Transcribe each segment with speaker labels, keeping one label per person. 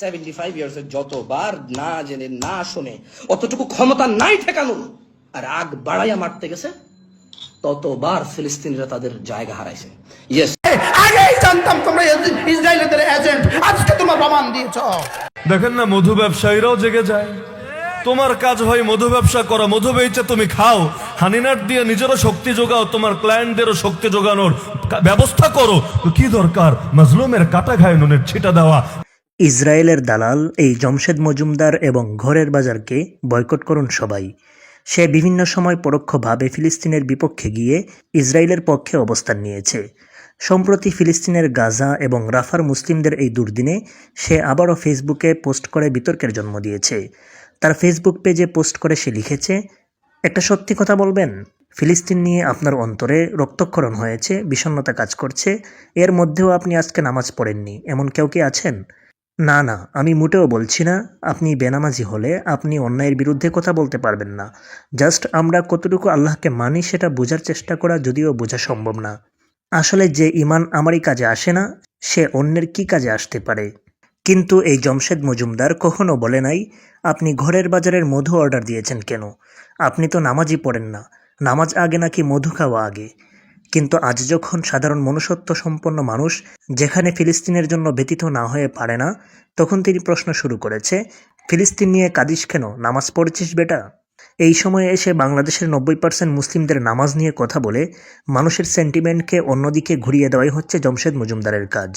Speaker 1: Seventy five years যতবার না জেনে না শুনে অতটুকু ক্ষমতা নাই ঠেকানোর আর আগ বাড়াইয়া মারতে গেছে ততবার ফিলিস্তিনিরা তাদের জায়গা হারাইছে। ইয়েস
Speaker 2: আগেই জানতাম তোমরা ইসরায়েলের এজেন্ট আজকে তোমার প্রমাণ দিয়েছ।
Speaker 3: দেখেন না মধু ব্যবসায়ীরাও জেগে যায়। তোমার কাজ হয় মধু ব্যবসা করা মধু বেচে তুমি খাও। হানিনাট দিয়ে নিজেরও শক্তি যোগাও তোমার ক্লায়েন্টদেরও শক্তি যোগানোর ব্যবস্থা করো। তো কি দরকার? মজলুমের কাটা ঘায়ে নুনের ছিটা দেওয়া
Speaker 4: ইসরায়েলের দালাল এই জমশেদ মজুমদার এবং ঘরের বাজারকে বয়কট করুন সবাই। সে বিভিন্ন সময় পরোক্ষভাবে ফিলিস্তিনের বিপক্ষে গিয়ে ইসরায়েলের পক্ষে অবস্থান নিয়েছে। সম্প্রতি ফিলিস্তিনের গাজা এবং রাফার মুসলিমদের এই দুর্দিনে সে আবারও ফেসবুকে পোস্ট করে বিতর্কের জন্ম দিয়েছে। তার ফেসবুক পেজে পোস্ট করে সে লিখেছে, একটা সত্যি কথা বলবেন, ফিলিস্তিন নিয়ে আপনার অন্তরে রক্তক্ষরণ হয়েছে, বিষণ্ণতা কাজ করছে, এর মধ্যেও আপনি আজকে নামাজ পড়েননি, এমন কেউ কি আছেন? না না, আমি মোটেও বলছি না, আপনি বেনামাজি হলে আপনি অন্যায়ের বিরুদ্ধে কথা বলতে পারবেন না। জাস্ট আমরা কতটুকু আল্লাহকে মানি সেটা বোঝার চেষ্টা করা যদিও বোঝা সম্ভব না। আসলে যে ইমান আমারই কাজে আসে না, সে অন্যের কি কাজে আসতে পারে? কিন্তু এই জমশেদ মজুমদার কখনো বলে নাই, আপনি ঘরের বাজারের মধু অর্ডার দিয়েছেন কেন? আপনি তো নামাজই পড়েন না। নামাজ আগে নাকি মধু খাওয়া আগে? কিন্তু আজ যখন সাধারণ মনুষ্যত্ব সম্পন্ন মানুষ যেখানে ফিলিস্তিনের জন্য ব্যতীত না হয়ে পারে না, তখন তিনি প্রশ্ন শুরু করেছে, ফিলিস্তিন নিয়ে কাদিস কেন? নামাজ পড়েছিস বেটা? এই সময়ে এসে বাংলাদেশের নব্বই পার্সেন্ট মুসলিমদের নামাজ নিয়ে কথা বলে মানুষের সেন্টিমেন্টকে অন্যদিকে ঘুরিয়ে দেওয়াই হচ্ছে জমশেদ মজুমদারের কাজ।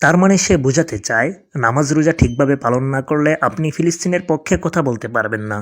Speaker 4: তার মানে সে বোঝাতে চায়, নামাজ রোজা ঠিকভাবে পালন না করলে আপনি ফিলিস্তিনের পক্ষে কথা বলতে পারবেন না।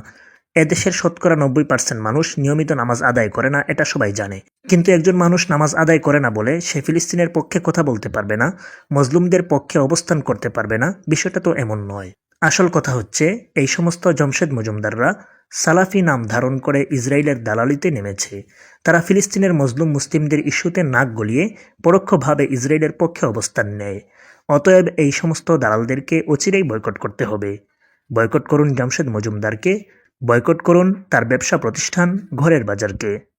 Speaker 4: এদেশের শতকরা নব্বই পার্সেন্ট মানুষ নিয়মিত নামাজ আদায় করে না, এটা সবাই জানে। কিন্তু একজন মানুষ নামাজ আদায় করে না বলে সে ফিলিস্তিনের পক্ষে কথা বলতে পারবে না মজলুমদের পক্ষে অবস্থান করতে পারবে না, বিষয়টা তো এমন নয়। আসল কথা হচ্ছে, এই সমস্ত জমশেদ মজুমদাররা সালাফি নাম ধারণ করে ইসরায়েলের দালালিতে নেমেছে। তারা ফিলিস্তিনের মজলুম মুসলিমদের ইস্যুতে নাক গলিয়ে পরোক্ষভাবে ইসরায়েলের পক্ষে অবস্থান নেয়। অতএব এই সমস্ত দালালদেরকে অচিরেই বয়কট করতে হবে। বয়কট করুন জামশেদ মজুমদারকে বয়কট করুন তার ব্যবসা প্রতিষ্ঠান ঘরের বাজারকে।